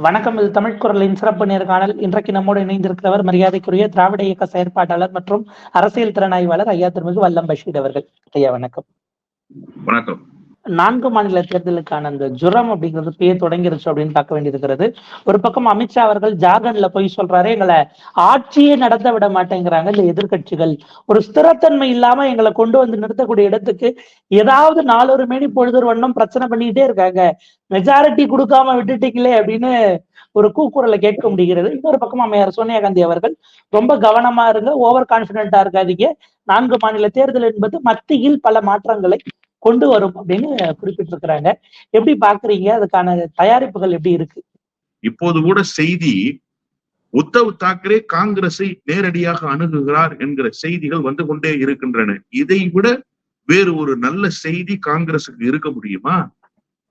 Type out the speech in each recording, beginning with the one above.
வணக்கம் இது தமிழ் குரலின் சிறப்பு நேர்காணல் இன்றைக்கு நம்மோடு இணைந்திருக்கிறவர் மரியாதைக்குரிய திராவிட இயக்க செயற்பாட்டாளர் மற்றும் அரசியல் திறனாய்வாளர் ஐயா திருமிகு வல்லம் பஷீர் அவர்கள். ஐயா வணக்கம். வணக்கம். நான்கு மாநில தேர்தலுக்கான அந்த ஜுரம் அப்படிங்கிறது பேய தொடங்கிருச்சு அப்படின்னு பார்க்க வேண்டியிருக்கிறது ஒரு பக்கம் அமித்ஷா அவர்கள் ஜார்க்கண்ட்ல போய் சொல்றாரு எங்களை ஆட்சியே நடத்த விட மாட்டேங்கிறாங்க இந்த எதிர்கட்சிகள் ஒரு ஸ்திரத்தன்மை இல்லாம எங்களை கொண்டு வந்து நிறுத்தக்கூடிய இடத்துக்கு ஏதாவது நாலொரு மேனி பொழுதொரு வண்ணம் பிரச்சனை பண்ணிக்கிட்டே இருக்காங்க. மெஜாரிட்டி கொடுக்காம விட்டுட்டீங்களே அப்படின்னு ஒரு கூக்குரலை கேட்க முடிகிறது. இன்னொரு பக்கம் அம்மையார் சோனியா காந்தி அவர்கள் ரொம்ப கவனமா இருங்க ஓவர் கான்பிடென்டா இருக்காதீங்க. நான்கு மாநில தேர்தல் என்பது மத்தியில் பல மாற்றங்களை கொண்டு வரும் அப்படின்னு குறிப்பிட்டிருக்கிறாங்க. எப்படி பாக்குறீங்க அதுக்கான தயாரிப்புகள் எப்படி இருக்கு? இப்போது கூட செய்தி உத்தவ் தாக்கரே காங்கிரஸை நேரடியாக அணுகுகிறார் என்கிற செய்திகள் வந்து கொண்டே இருக்கின்றன. இதை விட வேறு ஒரு நல்ல செய்தி காங்கிரசுக்கு இருக்க முடியுமா?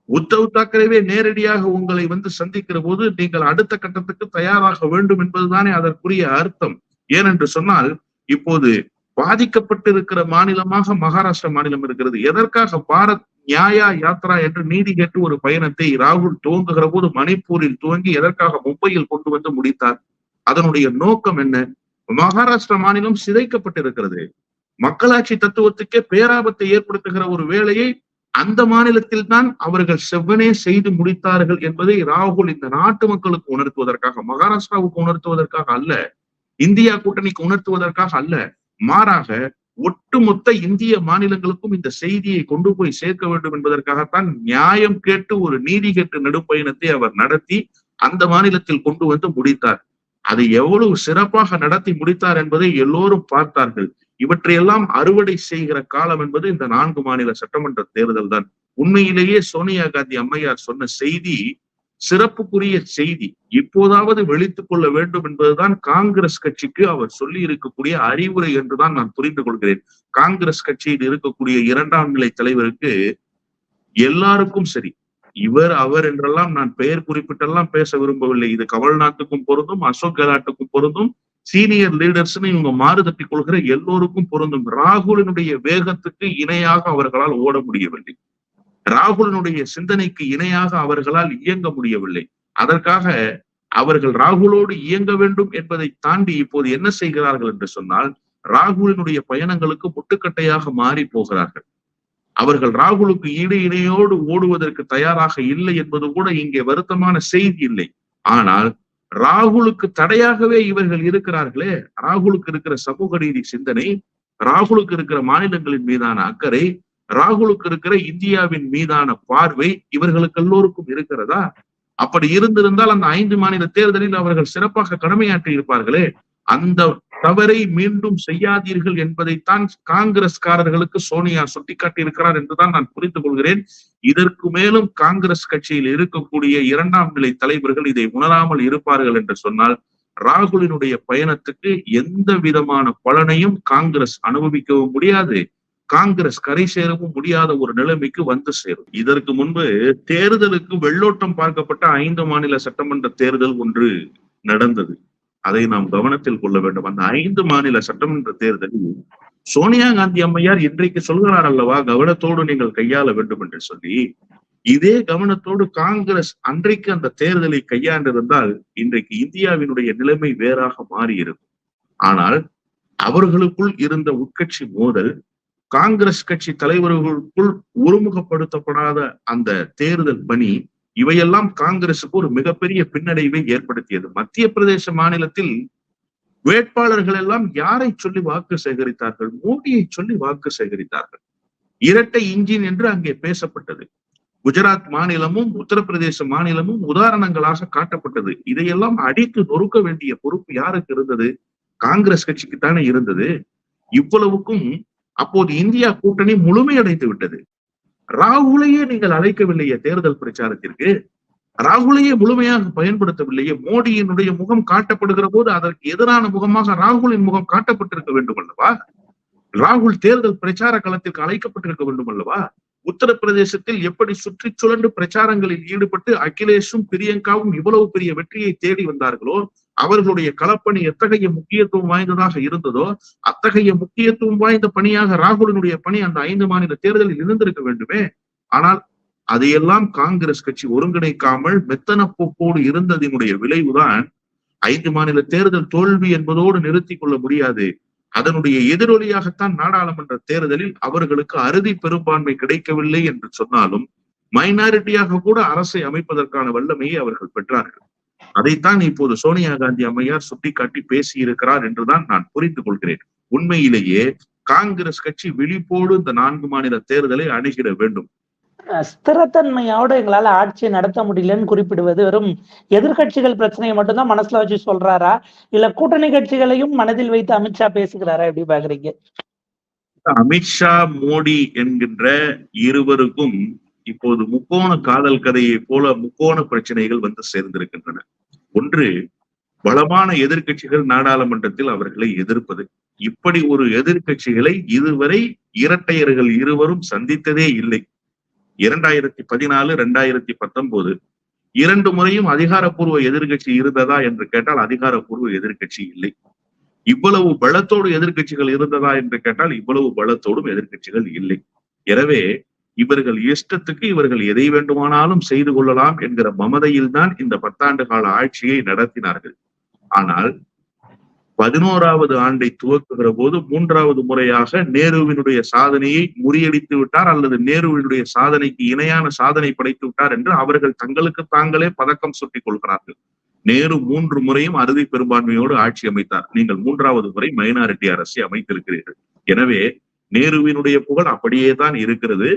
உத்தவ் தாக்கரேவே நேரடியாக உங்களை வந்து சந்திக்கிற போது நீங்கள் அடுத்த கட்டத்துக்கு தயாராக வேண்டும் என்பதுதானே அதற்குரிய அர்த்தம். ஏனென்று சொன்னால் இப்போது பாதிக்கப்பட்டிருக்கிற மாநிலமாக மகாராஷ்டிரா மாநிலம் இருக்கிறது. எதற்காக பாரத் நியாயா யாத்ரா என்று நீதி கேட்டு ஒரு பயணத்தை ராகுல் துவங்குகிற போது மணிப்பூரில் துவங்கி எதற்காக மும்பையில் கொண்டு வந்து முடித்தார்? அதனுடைய நோக்கம் என்ன? மகாராஷ்டிரா மாநிலம் சிதைக்கப்பட்டிருக்கிறது. மக்களாட்சி தத்துவத்துக்கே பேராபத்தை ஏற்படுத்துகிற ஒரு வேலையை அந்த மாநிலத்தில் தான் அவர்கள் செவ்வனே செய்து முடித்தார்கள் என்பதை ராகுல் இந்த நாட்டு மக்களுக்கு உணர்த்துவதற்காக மகாராஷ்டிராவுக்கு உணர்த்துவதற்காக அல்ல இந்தியா கூட்டணிக்கு உணர்த்துவதற்காக அல்ல மாறாக ஒட்டுமொத்த இந்திய மாநிலங்களுக்கும் இந்த செய்தியை கொண்டு போய் சேர்க்க வேண்டும் என்பதற்காகத்தான் நியாயம் கேட்டு ஒரு நீதி கேட்டு நெடுப்பயணத்தை அவர் நடத்தி அந்த மாநிலத்தில் கொண்டு வந்து முடித்தார். அதை எவ்வளவு சிறப்பாக நடத்தி முடித்தார் என்பதை எல்லோரும் பார்த்தார்கள். இவற்றையெல்லாம் அறுவடை செய்கிற காலம் என்பது இந்த நான்கு மாநில சட்டமன்ற தேர்தல் தான் உண்மையிலேயே சோனியா காந்தி அம்மையார் சொன்ன செய்தி சிறப்புக்குரிய செய்தி இப்போதாவது வெளித்துக் கொள்ள வேண்டும் என்பதுதான் காங்கிரஸ் கட்சிக்கு அவர் சொல்லி இருக்கக்கூடிய அறிவுரை என்றுதான் நான் புரிந்து கொள்கிறேன். காங்கிரஸ் கட்சியில் இருக்கக்கூடிய இரண்டாம் நிலை தலைவருக்கு எல்லாருக்கும் சரி. இவர் அவர் என்றெல்லாம் நான் பெயர் குறிப்பிட்டெல்லாம் பேச விரும்பவில்லை. இது கமல்நாத்துக்கும் பொருந்தும் அசோக் கெலாட்டுக்கும் பொருந்தும் சீனியர் லீடர்ஸ்னு இவங்க மாறு தட்டி கொள்கிற எல்லோருக்கும் பொருந்தும். ராகுலினுடைய வேகத்துக்கு இணையாக அவர்களால் ஓட முடியவில்லை. ராகுலனுடைய சிந்தனைக்கு இணையாக அவர்களால் இயங்க முடியவில்லை. அதற்காக அவர்கள் ராகுலோடு இயங்க வேண்டும் என்பதை தாண்டி இப்போது என்ன செய்கிறார்கள் என்று சொன்னால் ராகுலினுடைய பயணங்களுக்கு முட்டுக்கட்டையாக மாறி போகிறார்கள். அவர்கள் ராகுலுக்கு ஈடு இணையோடு ஓடுவதற்கு தயாராக இல்லை என்பது கூட இங்கே வருத்தமான செய்தி இல்லை. ஆனால் ராகுலுக்கு தடையாகவே இவர்கள் இருக்கிறார்களே. ராகுலுக்கு இருக்கிற சமூக நீதி சிந்தனை ராகுலுக்கு இருக்கிற மாநிலங்களின் மீதான அக்கறை ராகுலுக்கு இருக்கிற இந்தியாவின் மீதான பார்வை இவர்களுக்கு எல்லோருக்கும் இருக்கிறதா? அப்படி இருந்திருந்தால் அந்த ஐந்து மாநில தேர்தலில் அவர்கள் சிறப்பாக கடமையாற்றி இருப்பார்களே. அந்த தவறை மீண்டும் செய்யாதீர்கள் என்பதைத்தான் காங்கிரஸ்காரர்களுக்கு சோனியா சுட்டிக்காட்டியிருக்கிறார் என்றுதான் நான் புரிந்து கொள்கிறேன். இதற்கு மேலும் காங்கிரஸ் கட்சியில் இருக்கக்கூடிய இரண்டாம் நிலை தலைவர்கள் இதை உணராமல் இருப்பார்கள் என்று சொன்னால் ராகுலினுடைய பயணத்துக்கு எந்த விதமான பலனையும் காங்கிரஸ் அனுபவிக்கவும் முடியாது. காங்கிரஸ் கரை சேரவும் முடியாத ஒரு நிலைமைக்கு வந்து சேரும். இதற்கு முன்பு தேர்தலுக்கு வெள்ளோட்டம் பார்க்கப்பட்ட ஐந்து மாநில சட்டமன்ற தேர்தல் ஒன்று நடந்தது. அதை நாம் கவனத்தில் கொள்ள வேண்டும். அந்த ஐந்து மாநில சட்டமன்ற தேர்தலில் சோனியா காந்தி அம்மையார் இன்றைக்கு சொல்கிறார் அல்லவா கவனத்தோடு நீங்கள் கையாள வேண்டும் என்று சொல்லி இதே கவனத்தோடு காங்கிரஸ் அன்றைக்கு அந்த தேர்தலை கையாண்டிருந்தால் இன்றைக்கு இந்தியாவினுடைய நிலைமை வேறாக மாறி இருக்கும் ஆனால் அவர்களுக்குள் இருந்த உட்கட்சி மோதல் காங்கிரஸ் கட்சி தலைவர்களுக்குள் ஒருமுகப்படுத்தப்படாத அந்த தேர்தல் பணி இவையெல்லாம் காங்கிரசுக்கு ஒரு மிகப்பெரிய பின்னடைவை ஏற்படுத்தியது. மத்திய பிரதேச மாநிலத்தில் வேட்பாளர்கள் எல்லாம் யாரை சொல்லி வாக்கு சேகரித்தார்கள்? மோடியை சொல்லி வாக்கு சேகரித்தார்கள். இரட்டை இன்ஜின் என்று அங்கே பேசப்பட்டது. குஜராத் மாநிலமும் உத்தரப்பிரதேச மாநிலமும் உதாரணங்களாக காட்டப்பட்டது. இதையெல்லாம் அடித்து நொறுக்க வேண்டிய பொறுப்பு யாருக்கு இருந்தது? காங்கிரஸ் கட்சிக்கு தானே இருந்தது. இவ்வளவுக்கும் அப்போது இந்தியா கூட்டணி முழுமையடைந்து விட்டது. ராகுலையே நீங்கள் அழைக்கவில்லையே தேர்தல் பிரச்சாரத்திற்கு? ராகுலையே முழுமையாக பயன்படுத்தவில்லையே? மோடியினுடைய முகம் காட்டப்படுகிற போது அதற்கு எதிரான முகமாக ராகுலின் முகம் காட்டப்பட்டிருக்க வேண்டும் அல்லவா? ராகுல் தேர்தல் பிரச்சார களத்திற்கு அழைக்கப்பட்டிருக்க வேண்டும் அல்லவா? உத்தரப்பிரதேசத்தில் எப்படி சுற்றி சுழண்டு பிரச்சாரங்களில் ஈடுபட்டு அகிலேஷும் பிரியங்காவும் இவ்வளவு பெரிய வெற்றியை தேடி வந்தார்களோ அவர்களுடைய களப்பணி எத்தகைய முக்கியத்துவம் வாய்ந்ததாக இருந்ததோ அத்தகைய முக்கியத்துவம் வாய்ந்த பணியாக ராகுலினுடைய பணி அந்த ஐந்து மாநில தேர்தலில் இருந்திருக்க வேண்டுமே? ஆனால் அதையெல்லாம் காங்கிரஸ் கட்சி ஒருங்கிணைக்காமல் மெத்தன போக்கோடு இருந்ததினுடைய விளைவுதான் ஐந்து மாநில தேர்தல் தோல்வி என்பதோடு நிறுத்தி கொள்ள முடியாது. அதனுடைய எதிரொலியாகத்தான் நாடாளுமன்ற தேர்தலில் அவர்களுக்கு அறுதி பெரும்பான்மை கிடைக்கவில்லை என்று சொன்னாலும் மைனாரிட்டியாக கூட அரசை அமைப்பதற்கான வல்லமையை அவர்கள் பெற்றார்கள். அதைத்தான் இப்போது சோனியா காந்தி அம்மையார் சுட்டிக்காட்டி பேசி இருக்கிறார் என்றுதான் நான் புரிந்து கொள்கிறேன். உண்மையிலேயே காங்கிரஸ் கட்சி விழிப்போடு இந்த நான்கு மாநில தேர்தலை அணுகிட வேண்டும். ஸ்திரத்தன்மையோட எங்களால ஆட்சியை நடத்த முடியலன்னு குறிப்பிடுவது வெறும் எதிர்க்கட்சிகள் பிரச்சனையை மட்டும்தான் மனசுல வச்சு சொல்றாரா? இல்ல கூட்டணி கட்சிகளையும் மனதில் வைத்து அமித்ஷா பேசுகிறாரா? எப்படி பாக்குறீங்க? அமித்ஷா மோடி என்கின்ற இருவருக்கும் இப்போது முக்கோண காதல் கதையை போல முக்கோண பிரச்சனைகள் வந்து சேர்ந்திருக்கின்றன. ஒன்று பலமான எதிர்கட்சிகள் நாடாளுமன்றத்தில் அவர்களை எதிர்ப்பது. இப்படி ஒரு எதிர்கட்சிகளை இதுவரை இரட்டையர்கள் இருவரும் சந்தித்ததே இல்லை. இரண்டாயிரத்தி பதினாலு இரண்டாயிரத்தி பத்தொன்பது இரண்டு முறையும் அதிகாரப்பூர்வ எதிர்க்கட்சி இருந்ததா என்று கேட்டால் அதிகாரப்பூர்வ எதிர்கட்சி இல்லை. இவ்வளவு பலத்தோடு எதிர்க்கட்சிகள் இருந்ததா என்று கேட்டால் இவ்வளவு பலத்தோடும் எதிர்க்கட்சிகள் இல்லை. எனவே இவர்கள் இஷ்டத்துக்கு இவர்கள் எதை வேண்டுமானாலும் செய்து கொள்ளலாம் என்கிற மமதையில் தான் இந்த பத்தாண்டு கால ஆட்சியை நடத்தினார்கள். ஆனால் பதினோராவது ஆண்டை துவக்குகிற போது மூன்றாவது முறையாக நேருவினுடைய சாதனையை முறியடித்து விட்டார் அல்லது நேருவினுடைய சாதனைக்கு இணையான சாதனை படைத்து விட்டார் என்று அவர்கள் தங்களுக்கு தாங்களே பதக்கம் சுட்டிக் கொள்கிறார்கள். நேரு மூன்று முறையும் அறுதி பெரும்பான்மையோடு ஆட்சி அமைத்தார். நீங்கள் மூன்றாவது முறை மைனாரிட்டி அரசை அமைத்திருக்கிறீர்கள். எனவே நேருவினுடைய புகழ் அப்படியே தான் இருக்கிறது.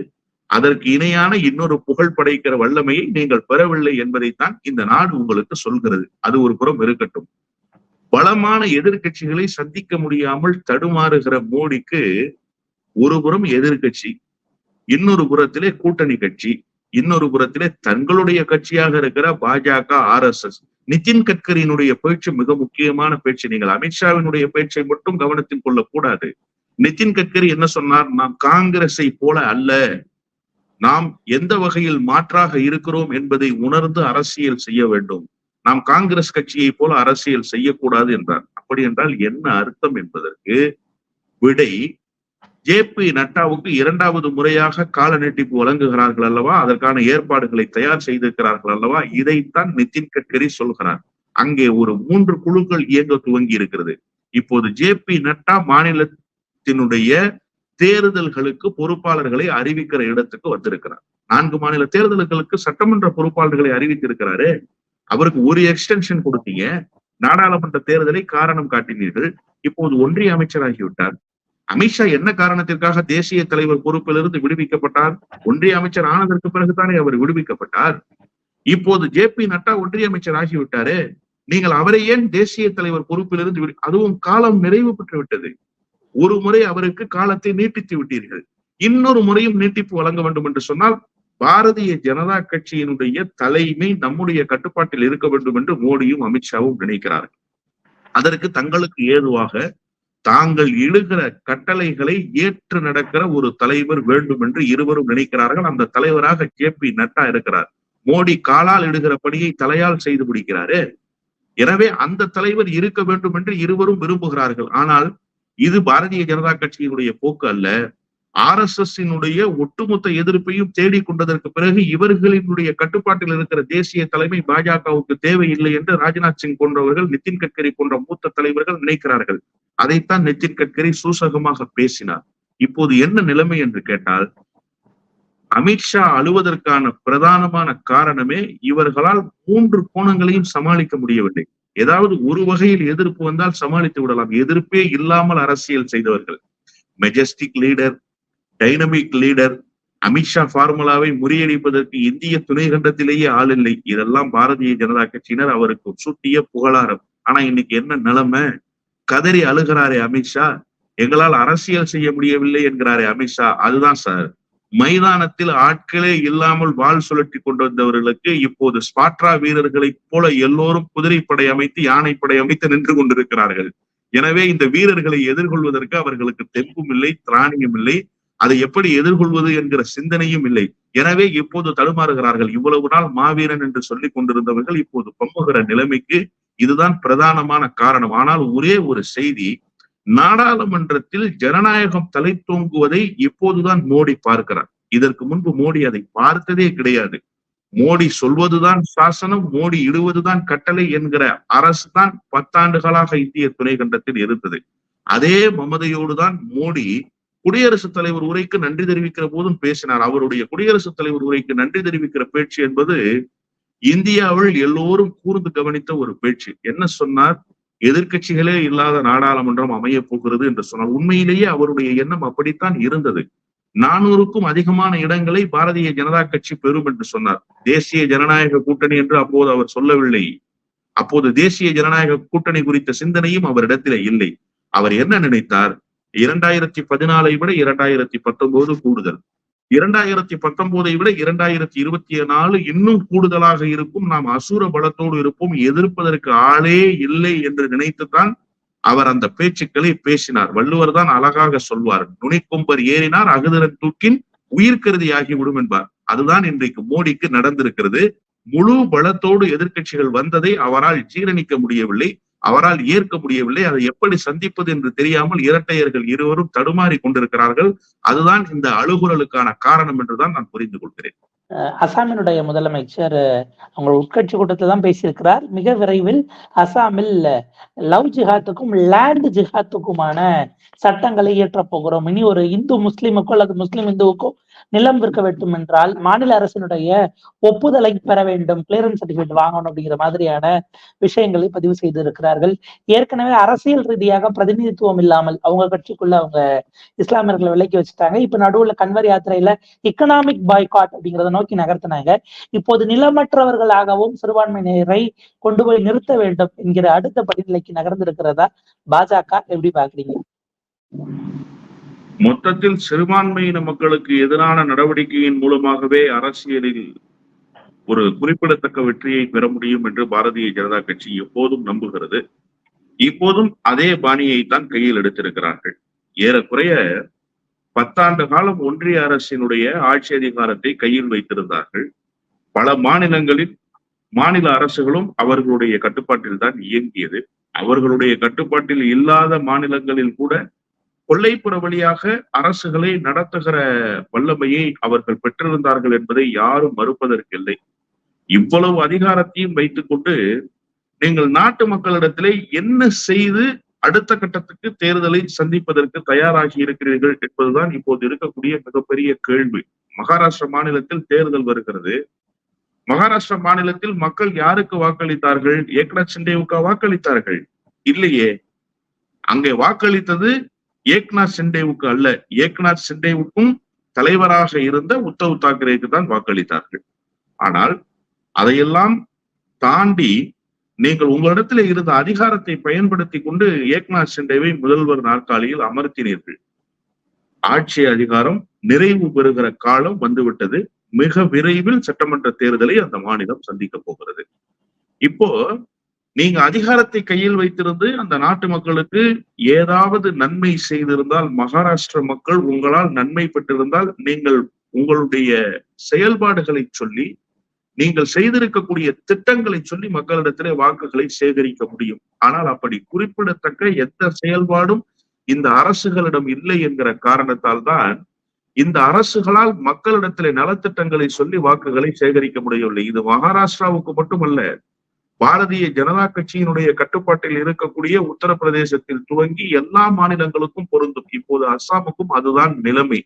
அதற்கு இணையான இன்னொரு புகழ் படைக்கிற வல்லமையை நீங்கள் பெறவில்லை என்பதைத்தான் இந்த நாடு உங்களுக்கு சொல்கிறது. அது ஒரு புறம் இருக்கட்டும். பலமான எதிர்க்கட்சிகளை சந்திக்க முடியாமல் தடுமாறுகிற மோடிக்கு ஒரு புறம் எதிர்க்கட்சி இன்னொரு புறத்திலே கூட்டணி கட்சி இன்னொரு புறத்திலே தங்களுடைய கட்சியாக இருக்கிற பாஜக ஆர் எஸ் எஸ். நிதின் கட்கரியினுடைய பேச்சு மிக முக்கியமான பேச்சு. நீங்கள் அமித்ஷாவினுடைய பேச்சை மட்டும் கவனத்தில் கொள்ளக்கூடாது. நிதின் கட்கரி என்ன சொன்னார்? நாம் காங்கிரஸை போல அல்ல. நாம் எந்த வகையில் மாற்றாக இருக்கிறோம் என்பதை உணர்ந்து அரசியல் செய்ய வேண்டும். நாம் காங்கிரஸ் கட்சியை போல அரசியல் செய்யக்கூடாது என்றார். அப்படி என்றால் என்ன அர்த்தம் என்பதற்கு விடை ஜே பி நட்டாவுக்கு இரண்டாவது முறையாக கால நீட்டிப்பு வழங்குகிறார்கள் அல்லவா? அதற்கான ஏற்பாடுகளை தயார் செய்திருக்கிறார்கள் அல்லவா? இதைத்தான் நிதின் கட்கரி சொல்கிறார். அங்கே ஒரு மூன்று குழுக்கள் இயங்க துவங்கி இருக்கிறது. இப்போது ஜே பி நட்டா மாநிலத்தினுடைய தேர்தல்களுக்கு பொறுப்பாளர்களை அறிவிக்கிற இடத்துக்கு வந்திருக்கிறார். நான்கு மாநில தேர்தல்களுக்கு சட்டமன்ற பொறுப்பாளர்களை அறிவித்திருக்கிறாரு. அவருக்கு ஒரு எக்ஸ்டென்ஷன் கொடுத்தீங்க. நாடாளுமன்ற தேர்தலை காரணம் காட்டினீர்கள். இப்போது ஒன்றிய அமைச்சராகிவிட்டார். அமித்ஷா என்ன காரணத்திற்காக தேசிய தலைவர் பொறுப்பிலிருந்து விடுவிக்கப்பட்டார்? ஒன்றிய அமைச்சர் ஆனதற்கு பிறகுதானே அவர் விடுவிக்கப்பட்டார். இப்போது ஜே பி நட்டா ஒன்றிய அமைச்சர் ஆகிவிட்டாரு. நீங்கள் அவரை ஏன் தேசிய தலைவர் பொறுப்பிலிருந்து விடு- அதுவும் காலம் நிறைவு பெற்று விட்டது. ஒரு முறை அவருக்கு காலத்தை நீட்டித்து விட்டீர்கள். இன்னொரு முறையும் நீட்டிப்பு வழங்க வேண்டும் என்று சொன்னால் பாரதிய ஜனதா கட்சியினுடைய தலைமை நம்முடைய கட்டுப்பாட்டில் இருக்க வேண்டும் என்று மோடியும் அமித்ஷாவும் நினைக்கிறார்கள். அதற்கு தங்களுக்கு ஏதுவாக தாங்கள் இடுகிற கட்டளைகளை ஏற்று நடக்கிற ஒரு தலைவர் வேண்டும் என்று இருவரும் நினைக்கிறார்கள். அந்த தலைவராக ஜே பி நட்டா இருக்கிறார். மோடி காலால் இடுகிற பணியை தலையால் செய்து முடிக்கிறாரு. எனவே அந்த தலைவர் இருக்க வேண்டும் என்று இருவரும் விரும்புகிறார்கள். ஆனால் இது பாரதிய ஜனதா கட்சியினுடைய போக்கு அல்ல. ஆர் எஸ் எஸ் ஒட்டுமொத்த எதிர்ப்பையும் தேடிக் கொண்டதற்கு பிறகு இவர்களினுடைய கட்டுப்பாட்டில் இருக்கிற தேசிய தலைமை பாஜகவுக்கு தேவையில்லை என்று ராஜ்நாத் சிங் போன்றவர்கள் நிதின் கட்கரி போன்ற மூத்த தலைவர்கள் நினைக்கிறார்கள். அதைத்தான் நிதின் கட்கரி சூசகமாக பேசினார். இப்போது என்ன நிலைமை என்று கேட்டால் அமித்ஷா அழுவதற்கான பிரதானமான காரணமே இவர்களால் மூன்று கோணங்களையும் சமாளிக்க முடியவில்லை. ஏதாவது ஒரு வகையில் எதிர்ப்பு வந்தால் சமாளித்து விடலாம். எதிர்ப்பே இல்லாமல் அரசியல் செய்தவர்கள். Majestic leader dynamic leader Amit Shah ஃபார்முலாவை முறியடிப்பதற்கு இந்திய துணைக்கண்டத்திலேயே ஆள் இல்லை. இதெல்லாம் பாரதிய ஜனதா கட்சியினர் அவருக்கு சுட்டிய புகழாரம். ஆனா இன்னைக்கு என்ன நிலைமை? கதறி அழுகிறாரே அமித்ஷா. எங்களால் அரசியல் செய்ய முடியவில்லை என்கிறாரே அமித்ஷா. அதுதான் சார். மைதானத்தில் ஆட்களே இல்லாமல் வாள் சுழட்டி கொண்டு வந்தவர்களுக்கு இப்போது ஸ்பாட்ரா வீரர்களைப் போல எல்லோரும் குதிரைப்படை அமைத்து யானைப்படை அமைத்து நின்று கொண்டிருக்கிறார்கள். எனவே இந்த வீரர்களை எதிர்கொள்வதற்கு அவர்களுக்கு தெம்பும் இல்லை திராணியும் இல்லை. அதை எப்படி எதிர்கொள்வது என்கிற சிந்தனையும் இல்லை. எனவே இப்போது தடுமாறுகிறார்கள். இவ்வளவு நாள் மாவீரன் என்று சொல்லிக் கொண்டிருந்தவர்கள் இப்போது பம்புகிற நிலைமைக்கு இதுதான் பிரதானமான காரணம். ஆனால் ஒரே ஒரு செய்தி நாடாளுமன்றத்தில் ஜனநாயகம் தலை தூங்குவதை இப்போதுதான் மோடி பார்க்கிறார். இதற்கு முன்பு மோடி அதை பார்த்ததே கிடையாது. மோடி சொல்வதுதான் சாசனம் மோடி இடுவதுதான் கட்டளை என்கிற அரசு தான் பத்தாண்டுகளாக இந்திய துணை கண்டத்தில் இருந்தது. அதே மமதையோடு தான் மோடி குடியரசுத் தலைவர் உரைக்கு நன்றி தெரிவிக்கிற போதும் பேசினார். அவருடைய குடியரசுத் தலைவர் உரைக்கு நன்றி தெரிவிக்கிற பேச்சு என்பது இந்தியாவில் எல்லோரும் கூர்ந்து கவனித்த ஒரு பேச்சு. என்ன சொன்னார்? எதிர்க்கட்சிகளே இல்லாத நாடாளுமன்றம் அமைய போகிறது என்று சொன்னார் உண்மையிலேயே அவருடைய எண்ணம் அப்படித்தான் இருந்தது. நானூறுக்கும் அதிகமான இடங்களை பாரதிய ஜனதா கட்சி பெறும் என்று சொன்னார். தேசிய ஜனநாயக கூட்டணி என்று அப்போது அவர் சொல்லவில்லை. அப்போது தேசிய ஜனநாயக கூட்டணி குறித்த சிந்தனையும் அவரிடத்திலே இல்லை. அவர் என்ன நினைத்தார்? இரண்டாயிரத்தி பதினாலை விட இரண்டாயிரத்தி பத்தொன்பது கூடுதல். இரண்டாயிரத்தி பத்தொன்பதை விட இரண்டாயிரத்தி இருபத்தி நாலு இன்னும் கூடுதலாக இருக்கும். நாம் அசுர பலத்தோடு இருப்போம். எதிர்ப்பதற்கு ஆளே இல்லை என்று நினைத்துத்தான் அவர் அந்த பேச்சுக்களை பேசினார். வள்ளுவர் தான் அழகாக சொல்வார் நுனிக்கொம்பர் ஏறினார் அகுதரன் தூக்கின் உயிர்கருதி ஆகிவிடும் என்பார். அதுதான் இன்றைக்கு மோடிக்கு நடந்திருக்கிறது. முழு பலத்தோடு எதிர்க்கட்சிகள் வந்ததை அவரால் ஜீரணிக்க முடியவில்லை. அவரால் ஏற்க முடியவில்லை. அதை எப்படி சந்திப்பது என்று தெரியாமல் இரட்டையர்கள் இருவரும் தடுமாறி கொண்டிருக்கிறார்கள். அதுதான் இந்த அழுகுறலுக்கான காரணம் என்றுதான் நான் புரிந்து கொள்கிறேன். அசாமினுடைய முதலமைச்சர் அவங்க உட்கட்சி கூட்டத்தில் தான் பேசியிருக்கிறார். மிக விரைவில் அசாமில் லவ் ஜிஹாத்துக்கும் லேண்ட் ஜிஹாத்துக்குமான சட்டங்களை இயற்றப் போகிறோம். இனி ஒரு இந்து முஸ்லிமுக்கோ அல்லது முஸ்லிம் இந்துவுக்கோ நிலம் விற்க வேண்டும் என்றால் மாநில அரசினுடைய ஒப்புதலை பெற வேண்டும் கிளியரன்ஸ் சர்டிபிகேட் வாங்கணும் அப்படிங்கிற மாதிரியான விஷயங்களை பதிவு செய்திருக்கிறார்கள். ஏற்கனவே அரசியல் ரீதியாக பிரதிநிதித்துவம் இல்லாமல் அவங்க கட்சிக்குள்ள அவங்க இஸ்லாமியர்களை விலக்கி வச்சுட்டாங்க. இப்ப நடுவுல கன்வர் யாத்திரையில எக்கனாமிக் பாய்காட் அப்படிங்கிறத நோக்கி நகர்த்தினாங்க. இப்போது நிலமற்றவர்களாகவும் சிறுபான்மையினரை கொண்டு போய் நிறுத்த வேண்டும் என்கிற அடுத்த படிநிலைக்கு நகர்ந்திருக்கிறதா பாஜக? எப்படி பாக்குறீங்க மொத்தத்தில் சிறுபான்மையின மக்களுக்கு எதிரான நடவடிக்கையின் மூலமாகவே அரசியலில் ஒரு குறிப்பிடத்தக்க வெற்றியை பெற முடியும் என்று பாரதிய ஜனதா கட்சி எப்போதும் நம்புகிறது. இப்போதும் அதே பாணியை தான் கையில் எடுத்திருக்கிறார்கள். ஏறக்குறைய பத்தாண்டு காலம் ஒன்றிய அரசினுடைய ஆட்சி அதிகாரத்தை கையில் வைத்திருந்தார்கள். பல மாநிலங்களில் மாநில அரசுகளும் அவர்களுடைய கட்டுப்பாட்டில் தான் இயங்கியது. அவர்களுடைய கட்டுப்பாட்டில் இல்லாத மாநிலங்களில் கூட கொள்ளைப்புற வழியாக அரசுகளை நடத்துகிற வல்லமையை அவர்கள் பெற்றிருந்தார்கள் என்பதை யாரும் மறுப்பதற்கில்லை இவ்வளவு அதிகாரத்தையும் வைத்துக் கொண்டு நீங்கள் நாட்டு மக்களிடத்திலே என்ன செய்து அடுத்த கட்டத்துக்கு தேர்தலை சந்திப்பதற்கு தயாராகி இருக்கிறீர்கள் என்பதுதான் இப்போது இருக்கக்கூடிய மிகப்பெரிய கேள்வி. மகாராஷ்டிரா மாநிலத்தில் தேர்தல் வருகிறது. மகாராஷ்டிர மாநிலத்தில் மக்கள் யாருக்கு வாக்களித்தார்கள்? ஏக்நாத் சிண்டேவுக்கா வாக்களித்தார்கள்? இல்லையே. அங்கே வாக்களித்தது ஏக்நாத் சிண்டேவுக்கு அல்ல ஏக்நாத் சிண்டேவுக்கும் தலைவராக இருந்த உத்தவ் தாக்கரேக்கு தான் வாக்களித்தார்கள். ஆனால் அதையெல்லாம் தாண்டி நீங்கள் உங்களிடத்தில் இருந்த அதிகாரத்தை பயன்படுத்தி கொண்டு ஏக்நாத் சிண்டேவை முதல்வர் நாற்காலியில் அமர்த்தினீர்கள். ஆட்சி அதிகாரம் நிறைவு பெறுகிற காலம் வந்துவிட்டது. மிக விரைவில் சட்டமன்ற தேர்தலை அந்த மாநிலம் சந்திக்க போகிறது. இப்போ நீங்க அதிகாரத்தை கையில் வைத்திருந்து அந்த நாட்டு மக்களுக்கு ஏதாவது நன்மை செய்திருந்தால் மகாராஷ்டிர மக்கள் உங்களால் நன்மை பெற்றிருந்தால் நீங்கள் உங்களுடைய செயல்பாடுகளை சொல்லி நீங்கள் செய்திருக்கக்கூடிய திட்டங்களை சொல்லி மக்களிடத்திலே வாக்குகளை சேகரிக்க முடியும். ஆனால் அப்படி குறிப்பிடத்தக்க எந்த செயல்பாடும் இந்த அரசுகளிடம் இல்லை என்கிற காரணத்தால் தான் இந்த அரசுகளால் மக்களிடத்திலே நலத்திட்டங்களை சொல்லி வாக்குகளை சேகரிக்க முடியவில்லை. இது மகாராஷ்டிராவுக்கு மட்டுமல்ல பாரதிய ஜனதா கட்சியினுடைய கட்டுப்பாட்டில் இருக்கக்கூடிய உத்தரப்பிரதேசத்தில் துவங்கி எல்லா மாநிலங்களுக்கும் பொருந்தும். இப்போது அஸ்ஸாமுக்கும் அதுதான் நிலைமை.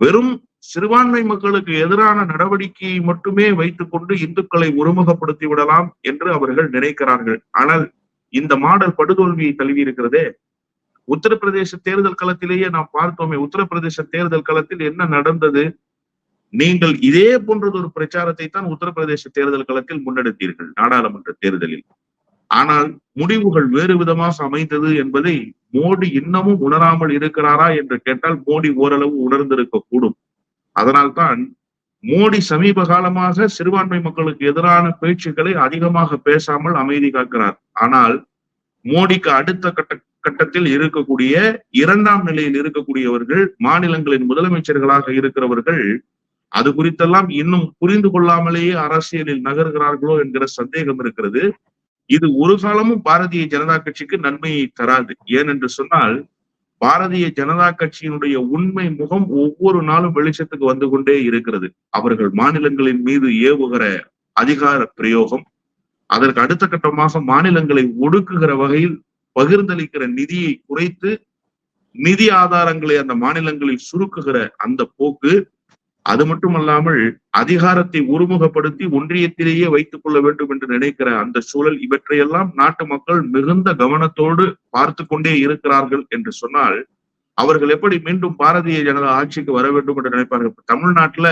வெறும் சிறுபான்மை மக்களுக்கு எதிரான நடவடிக்கையை மட்டுமே வைத்துக் கொண்டு இந்துக்களை ஒருமுகப்படுத்தி விடலாம் என்று அவர்கள் நினைக்கிறார்கள். ஆனால் இந்த மாடல் படுதோல்வியை தழுவி இருக்கிறதே உத்தரப்பிரதேச தேர்தல் களத்திலேயே நாம் பார்த்தோமே உத்தரப்பிரதேச தேர்தல் களத்தில் என்ன நடந்தது? நீங்கள் இதே போன்றது ஒரு பிரச்சாரத்தை தான் உத்தரப்பிரதேச தேர்தல் களத்தில் முன்னெடுத்தீர்கள் நாடாளுமன்ற தேர்தலில். ஆனால் முடிவுகள் வேறு விதமாக அமைந்தது என்பதை மோடி இன்னமும் உணராமல் இருக்கிறாரா என்று கேட்டால் மோடி ஓரளவு உணர்ந்திருக்க கூடும். அதனால்தான் மோடி சமீப காலமாக சிறுபான்மை மக்களுக்கு எதிரான பேச்சுக்களை அதிகமாக பேசாமல் அமைதி காக்கிறார். ஆனால் மோடிக்கு அடுத்த கட்ட கட்டத்தில் இருக்கக்கூடிய இரண்டாம் நிலையில் இருக்கக்கூடியவர்கள் மாநிலங்களின் முதலமைச்சர்களாக இருக்கிறவர்கள் அது குறித்தெல்லாம் இன்னும் புரிந்து கொள்ளாமலேயே அரசியலில் நகர்கிறார்களோ என்கிற சந்தேகம் இருக்கிறது. இது ஒரு காலமும் பாரதிய ஜனதா கட்சிக்கு நன்மையை தராது. ஏனென்று சொன்னால் பாரதிய ஜனதா கட்சியினுடைய உண்மை முகம் ஒவ்வொரு நாளும் வெளிச்சத்துக்கு வந்து கொண்டே இருக்கிறது. அவர்கள் மாநிலங்களின் மீது ஏவுகிற அதிகார பிரயோகம் அதற்கு அடுத்த கட்டமாக மாநிலங்களை ஒடுக்குகிற வகையில் பகிர்ந்தளிக்கிற நிதியை குறைத்து நிதி ஆதாரங்களை அந்த மாநிலங்களில் சுருக்குகிற அந்த போக்கு அது மட்டுமல்லாமல் அதிகாரத்தை ஒருமுகப்படுத்தி ஒன்றியத்திலேயே வைத்துக் கொள்ள வேண்டும் என்று நினைக்கிற அந்த சூழல் இவற்றையெல்லாம் நாட்டு மக்கள் மிகுந்த கவனத்தோடு பார்த்து கொண்டே இருக்கிறார்கள் என்று சொன்னால் அவர்கள் எப்படி மீண்டும் பாரதிய ஜனதா ஆட்சிக்கு வர வேண்டும் என்று நினைப்பார்கள்? தமிழ்நாட்டுல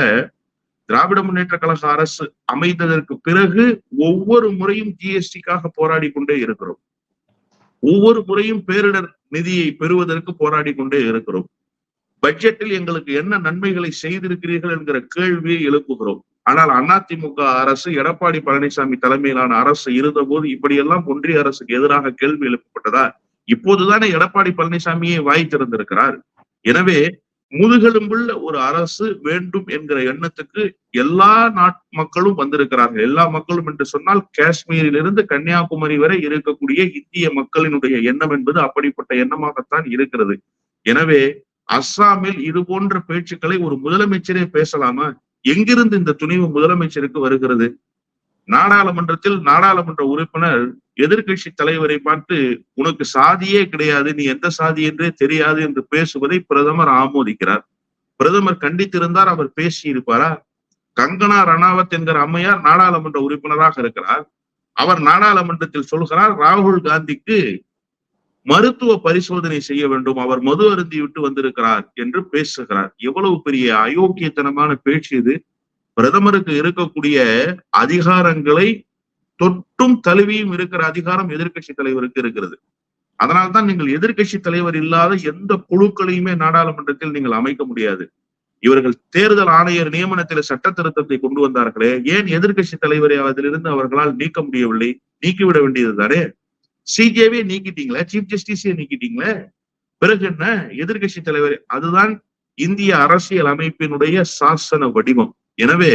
திராவிட முன்னேற்ற கழக அரசு அமைந்ததற்கு பிறகு ஒவ்வொரு முறையும் ஜிஎஸ்டிக்காக போராடி கொண்டே இருக்கிறோம். ஒவ்வொரு முறையும் பேரிடர் நிதியை பெறுவதற்கு போராடி கொண்டே இருக்கிறோம். பட்ஜெட்டில் எங்களுக்கு என்ன நன்மைகளை செய்திருக்கிறீர்கள் என்கிற கேள்வியை எழுப்புகிறோம். ஆனால் அதிமுக அரசு எடப்பாடி பழனிசாமி தலைமையிலான அரசு இருந்தபோது இப்படியெல்லாம் ஒன்றிய அரசுக்கு எதிராக கேள்வி எழுப்பப்பட்டதா? இப்போதுதானே எடப்பாடி பழனிசாமியே வாய் திறந்திருக்கிறார். எனவே முதுகெலும்புள்ள ஒரு அரசு வேண்டும் என்கிற எண்ணத்துக்கு எல்லா நாட் மக்களும் வந்திருக்கிறார்கள். எல்லா மக்களும் என்று சொன்னால் காஷ்மீரிலிருந்து கன்னியாகுமரி வரை இருக்கக்கூடிய இந்திய மக்களினுடைய எண்ணம் என்பது அப்படிப்பட்ட எண்ணமாகத்தான் இருக்கிறது. எனவே அஸ்ஸாமில் இது போன்ற பேச்சுக்களை ஒரு முதலமைச்சரே பேசலாமா? எங்கிருந்து இந்த துணிவு முதலமைச்சருக்கு வருகிறது? நாடாளுமன்றத்தில் நாடாளுமன்ற உறுப்பினர் எதிர்கட்சி தலைவரை பார்த்து உனக்கு சாதியே கிடையாது நீ எந்த சாதி என்றே தெரியாது என்று பேசுவதை பிரதமர் ஆமோதிக்கிறார். பிரதமர் கண்டித்திருந்தார் அவர் பேசியிருப்பாரா? கங்கனா ரணாவத் என்கிற அம்மையார் நாடாளுமன்ற உறுப்பினராக இருக்கிறார். அவர் நாடாளுமன்றத்தில் சொல்கிறார் ராகுல் காந்திக்கு மருத்துவ பரிசோதனை செய்ய வேண்டும். அவர் மது அருந்தி விட்டு வந்திருக்கிறார் என்று பேசுகிறார். எவ்வளவு பெரிய அயோக்கியத்தனமான பேச்சு இது. பிரதமருக்கு இருக்கக்கூடிய அதிகாரங்களை தொட்டும் தழுவியும் இருக்கிற அதிகாரம் எதிர்க்கட்சி தலைவருக்கு இருக்கிறது. அதனால்தான் நீங்கள் எதிர்க்கட்சி தலைவர் இல்லாத எந்த குழுக்களையுமே நாடாளுமன்றத்தில் நீங்கள் அமைக்க முடியாது. இவர்கள் தேர்தல் ஆணையர் நியமனத்தில் சட்ட திருத்தத்தை கொண்டு வந்தார்களே. ஏன் எதிர்கட்சி தலைவரை அதிலிருந்து அவர்களால் நீக்க முடியவில்லை? நீக்கிவிட வேண்டியது தானே சிஜேவே நீக்கிட்டீங்களே சீஃப் ஜஸ்டிஸே நீக்கிட்டீங்களே பிறகு என்ன? எதிர்கட்சி தலைவர் அதுதான் இந்திய அரசியல் அமைப்பினுடைய சாசன வடிவம். எனவே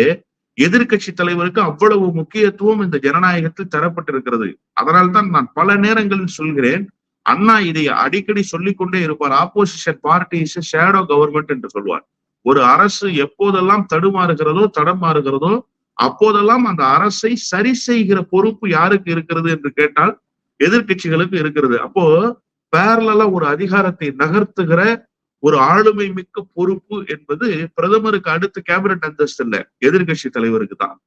எதிர்க்கட்சி தலைவருக்கு அவ்வளவு முக்கியத்துவம் இந்த ஜனநாயகத்தில் தரப்பட்டிருக்கிறது. அதனால்தான் நான் பல நேரங்களில் சொல்கிறேன் அண்ணா இதை அடிக்கடி சொல்லிக்கொண்டே இருப்பார். ஆப்போசிஷன் பார்ட்டிஸ் ஷேடோ கவர்மெண்ட் என்று சொல்வார். ஒரு அரசு எப்போதெல்லாம் தடுமாறுகிறதோ தடமாறுகிறதோ அப்போதெல்லாம் அந்த அரசை சரி செய்கிற பொறுப்பு யாருக்கு இருக்கிறது என்று கேட்டால் எதிர்கட்சிகளுக்கு இருக்கிறது. அப்போ பேரலா ஒரு அதிகாரத்தை நகர்த்துகிற ஒரு ஆளுமை மிக்க பொறுப்பு என்பது பிரதமருக்கு அடுத்த கேபினட் அந்தஸ்து இல்ல எதிர்கட்சி தலைவருக்கு தான்.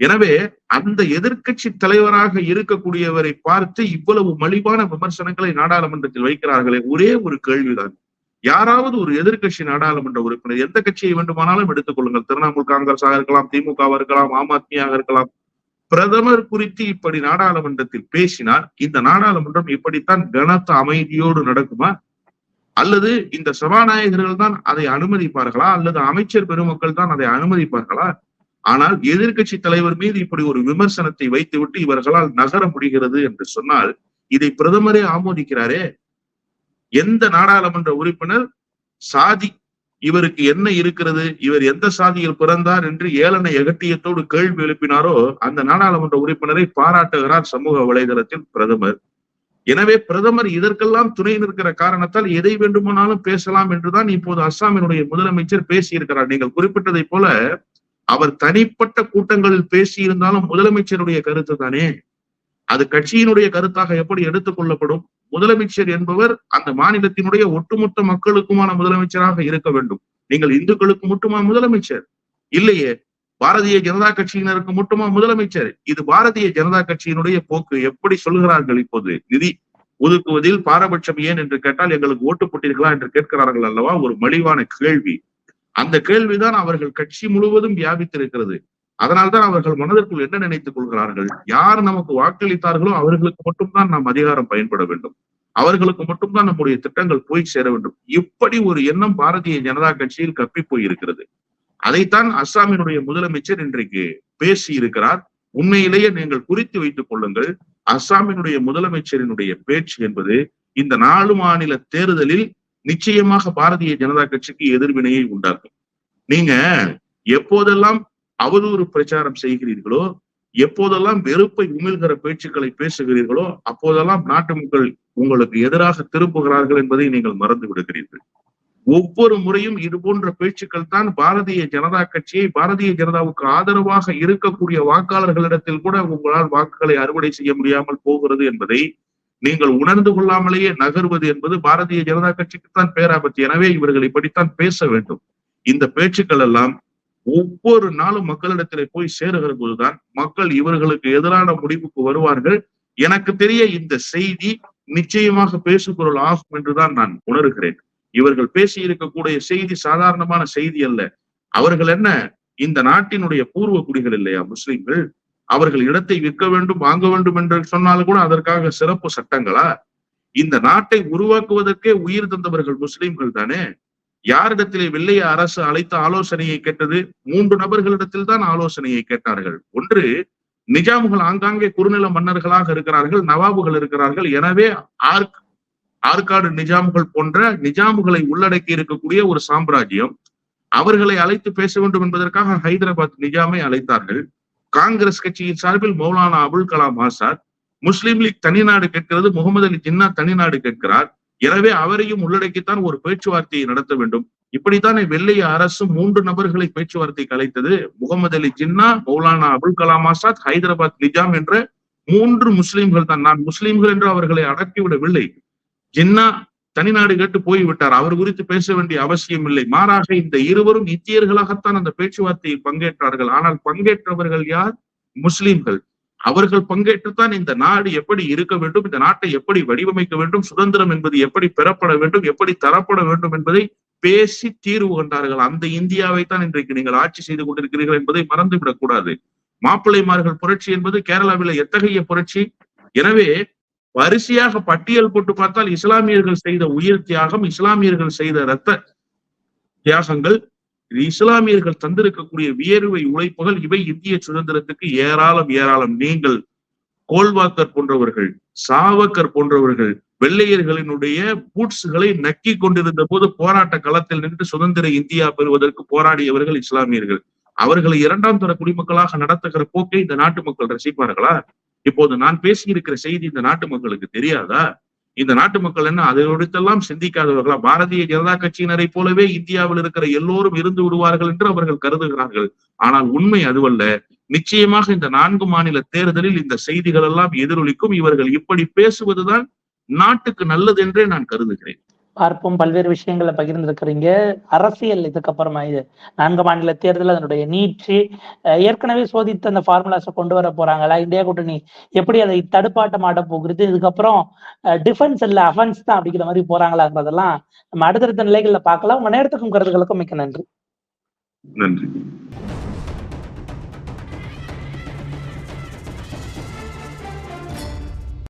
எனவே அந்த எதிர்கட்சி தலைவராக இருக்கக்கூடியவரை பார்த்து இவ்வளவு மலிவான விமர்சனங்களை நாடாளுமன்றத்தில் வைக்கிறார்களே ஒரே ஒரு கேள்விதான். யாராவது ஒரு எதிர்கட்சி நாடாளுமன்ற உறுப்பினர் எந்த கட்சியை வேண்டுமானாலும் எடுத்துக் கொள்ளுங்கள். திரிணாமுல் காங்கிரஸாக இருக்கலாம் திமுகவா இருக்கலாம் ஆம் ஆத்மியாக இருக்கலாம். பிரதமர் குறித்து இப்படி நாடாளுமன்றத்தில் பேசினால் இந்த நாடாளுமன்றம் இப்படித்தான் கனத்த அமைதியோடு நடக்குமா? அல்லது இந்த சபாநாயகர்கள் தான் அதை அனுமதிப்பார்களா? அல்லது அமைச்சர் பெருமக்கள் தான் அதை அனுமதிப்பார்களா? ஆனால் எதிர்கட்சி தலைவர் மீது இப்படி ஒரு விமர்சனத்தை வைத்துவிட்டு இவர்களால் நகர முடிகிறது என்று சொன்னால் இதை பிரதமரே ஆமோதிக்கிறாரே? எந்த நாடாளுமன்ற உறுப்பினர் சாதி இவருக்கு என்ன இருக்கிறது? இவர் எந்த சாதியில் பிறந்தார் என்று ஏளன எகட்டியத்தோடு கேள்வி எழுப்பினாரோ அந்த நாடாளுமன்ற உறுப்பினரை பாராட்டுகிறார் சமூக வலைதளத்தில் பிரதமர். எனவே பிரதமர் இதற்கெல்லாம் துணை நிற்கிற காரணத்தால் எதை வேண்டுமானாலும் பேசலாம் என்றுதான் இப்போது அஸ்ஸாமினுடைய முதலமைச்சர் பேசியிருக்கிறார். நீங்கள் குறிப்பிட்டதை போல அவர் தனிப்பட்ட கூட்டங்களில் பேசியிருந்தாலும் முதலமைச்சருடைய கருத்து தானே அது கட்சியினுடைய கருத்தாக எப்படி எடுத்துக் கொள்ளப்படும்? முதலமைச்சர் என்பவர் அந்த மாநிலத்தினுடைய ஒட்டுமொத்த மக்களுக்குமான முதலமைச்சராக இருக்க வேண்டும். நீங்கள் இந்துக்களுக்கு மட்டுமா முதலமைச்சர்? இல்லையே. பாரதிய ஜனதா கட்சியினருக்கு மட்டுமா முதலமைச்சர்? இது பாரதிய ஜனதா கட்சியினுடைய போக்கு. எப்படி சொல்கிறார்கள் இப்போது? நிதி ஒதுக்குவதில் பாரபட்சம் ஏன் என்று கேட்டால் எங்களுக்கு ஓட்டு போட்டீர்களா என்று கேட்கிறார்கள் அல்லவா? ஒரு மலிவான கேள்வி. அந்த கேள்விதான் அவர்கள் கட்சி முழுவதும் வியாபித்திருக்கிறது. அதனால்தான் அவர்கள் மனதிற்குள் என்ன நினைத்துக் கொள்கிறார்கள்? யார் நமக்கு வாக்களித்தார்களோ அவர்களுக்கு மட்டும்தான் நாம் அதிகாரம் பயன்பட வேண்டும். அவர்களுக்கு மட்டும்தான் நம்முடைய திட்டங்கள் போய் சேர வேண்டும். இப்படி ஒரு எண்ணம் பாரதிய ஜனதா கட்சியில் கப்பி போயிருக்கிறது. அதைத்தான் அஸ்ஸாமினுடைய முதலமைச்சர் இன்றைக்கு பேசி இருக்கிறார் உண்மையிலேயே நீங்கள் குறித்து வைத்துக் கொள்ளுங்கள். அஸ்ஸாமினுடைய முதலமைச்சரினுடைய பேச்சு என்பது இந்த நாலு மாநில தேர்தலில் நிச்சயமாக பாரதிய ஜனதா கட்சிக்கு எதிர்வினையை உண்டாக்கும். நீங்க எப்போதெல்லாம் அவதூறு பிரச்சாரம் செய்கிறீர்களோ எப்போதெல்லாம் வெறுப்பை உமிழ்கிற பேச்சுக்களை பேசுகிறீர்களோ அப்போதெல்லாம் நாட்டு மக்கள் உங்களுக்கு எதிராக திரும்புகிறார்கள் என்பதை நீங்கள் மறந்து விடுகிறீர்கள். ஒவ்வொரு முறையும் இது போன்ற பேச்சுக்கள் தான் பாரதிய ஜனதா கட்சியை பாரதிய ஜனதாவுக்கு ஆதரவாக இருக்கக்கூடிய வாக்காளர்களிடத்தில் கூட உங்களால் வாக்குகளை அறுவடை செய்ய முடியாமல் போகிறது என்பதை நீங்கள் உணர்ந்து கொள்ளாமலேயே நகர்வது என்பது பாரதிய ஜனதா கட்சிக்குத்தான் பேராபத்து. எனவே இவர்கள் இப்படித்தான் பேச வேண்டும். இந்த பேச்சுக்கள் எல்லாம் ஒவ்வொரு நாளும் மக்களிடத்திலே போய் சேருகிற போதுதான் மக்கள் இவர்களுக்கு எதிரான முடிவுக்கு வருவார்கள். எனக்கு தெரிய இந்த செய்தி நிச்சயமாக பேசுபொருள் ஆகும் என்றுதான் நான் உணர்கிறேன். இவர்கள் பேசி இருக்கக்கூடிய செய்தி சாதாரணமான செய்தி அல்ல. அவர்கள் என்ன? இந்த நாட்டினுடைய பூர்வ குடிகள் இல்லையா முஸ்லிம்கள்? அவர்கள் இடத்தை விற்க வேண்டும் வாங்க வேண்டும் என்று சொன்னாலும் கூட அதற்காக சிறப்பு சட்டங்களா? இந்த நாட்டை உருவாக்குவதற்கே உயிர் தந்தவர்கள் முஸ்லிம்கள் தானே? யாரிடத்திலே வெள்ளைய அரசு அழைத்த ஆலோசனையை கேட்டது மூன்று நபர்களிடத்தில் தான் ஆலோசனையை கேட்டார்கள். ஒன்று நிஜாமுகள் ஆங்காங்கே குறுநில மன்னர்களாக இருக்கிறார்கள் நவாபுகள் இருக்கிறார்கள். எனவே ஆர்க் ஆற்காடு நிஜாம்கள் போன்ற நிஜாமுகளை உள்ளடக்கி இருக்கக்கூடிய ஒரு சாம்ராஜ்யம் அவர்களை அழைத்து பேச வேண்டும் என்பதற்காக ஹைதராபாத் நிஜாமை அழைத்தார்கள். காங்கிரஸ் கட்சியின் சார்பில் மௌலானா அபுல் கலாம் ஆசாத் முஸ்லீம் லீக் தனிநாடு கேட்கிறது முகமது அலி ஜின்னா தனிநாடு கேட்கிறார். எனவே அவரையும் உள்ளடக்கித்தான் ஒரு பேச்சுவார்த்தையை நடத்த வேண்டும். இப்படித்தானே வெள்ளைய அரசு மூன்று நபர்களை பேச்சுவார்த்தை கலைத்தது முகமது அலி ஜின்னா மௌலானா அபுல் கலாம் ஆசாத் ஹைதராபாத் நிஜாம் என்ற மூன்று முஸ்லிம்கள் தான். நான் முஸ்லிம்கள் என்று அவர்களை அடக்கிவிடவில்லை. ஜின்னா தனிநாடு கேட்டு போய்விட்டார். அவர் குறித்து பேச வேண்டிய அவசியம் இல்லை. மாறாக இந்த இருவரும் இந்தியர்களாகத்தான் அந்த பேச்சுவார்த்தையில் பங்கேற்றார்கள். ஆனால் பங்கேற்றவர்கள் யார்? முஸ்லிம்கள். அவர்கள் பங்கேற்றுத்தான் இந்த நாடு எப்படி இருக்க வேண்டும் இந்த நாட்டை எப்படி வடிவமைக்க வேண்டும் சுதந்திரம் என்பது எப்படி பெறப்பட வேண்டும் எப்படி தரப்பட வேண்டும் என்பதை பேசி தீர்வு கண்டார்கள். அந்த இந்தியாவை தான் இன்றைக்கு நீங்கள் ஆட்சி செய்து கொண்டிருக்கிறீர்கள் என்பதை மறந்துவிடக் கூடாது. மாப்பிள்ளைமார்கள் புரட்சி என்பது கேரளாவில் எத்தகைய புரட்சி? எனவே வரிசையாக பட்டியல் போட்டு பார்த்தால் இஸ்லாமியர்கள் செய்த உயிர் தியாகம் இஸ்லாமியர்கள் செய்த இரத்த தியாகங்கள் இஸ்லாமியர்கள் தந்திருக்கக்கூடிய வியர்வை உழைப்புகள் இவை இந்திய சுதந்திரத்துக்கு ஏராளம் ஏராளம். நீங்கள் கோல்வாக்கர் போன்றவர்கள் சாவக்கர் போன்றவர்கள் வெள்ளையர்களினுடைய பூட்ஸ்களை நக்கி கொண்டிருந்த போது போராட்ட களத்தில் நின்று சுதந்திர இந்தியா பெறுவதற்கு போராடியவர்கள் இஸ்லாமியர்கள். அவர்களை இரண்டாம் தர குடிமக்களாக நடத்துகிற போக்கை இந்த நாட்டு மக்கள் ரசிப்பார்களா? இப்போது நான் பேசியிருக்கிற செய்தி இந்த நாட்டு மக்களுக்கு தெரியாதா? இந்த நாட்டு மக்கள் என்ன அதை ஒழித்தெல்லாம் சிந்திக்காதவர்களா? பாரதிய ஜனதா கட்சியினரை போலவே இந்தியாவில் இருக்கிற எல்லோரும் இருந்து விடுவார்கள் என்று அவர்கள் கருதுகிறார்கள். ஆனால் உண்மை அதுவல்ல. நிச்சயமாக இந்த நான்கு மாநில தேர்தலில் இந்த செய்திகள் எல்லாம் எதிரொலிக்கும். இவர்கள் இப்படி பேசுவதுதான் நாட்டுக்கு நல்லது என்றே நான் கருதுகிறேன். பார்ப்போம். பல்வேறு விஷயங்களை பகிர்ந்திருக்கிறீங்க. அரசியல் இதுக்கப்புறமா இது நான்கு மாநில தேர்தல் அதனுடைய நீட்சி ஏற்கனவே சோதித்த அந்த ஃபார்முலாஸை கொண்டு வர போறாங்களா? இந்தியா கூட்டணி எப்படி அதை தடுப்பாட்டம் ஆட போகிறது? இதுக்கப்புறம் டிஃபென்ஸ் இல்ல அஃபென்ஸ் தான் அப்படிங்கிற மாதிரி போறாங்களாங்கிறதெல்லாம் நம்ம அடுத்தடுத்த நிலைகள்ல பார்க்கலாம். உங்க நேரத்துக்கும் கருத்துக்களுக்கும் மிக்க நன்றி. நன்றி.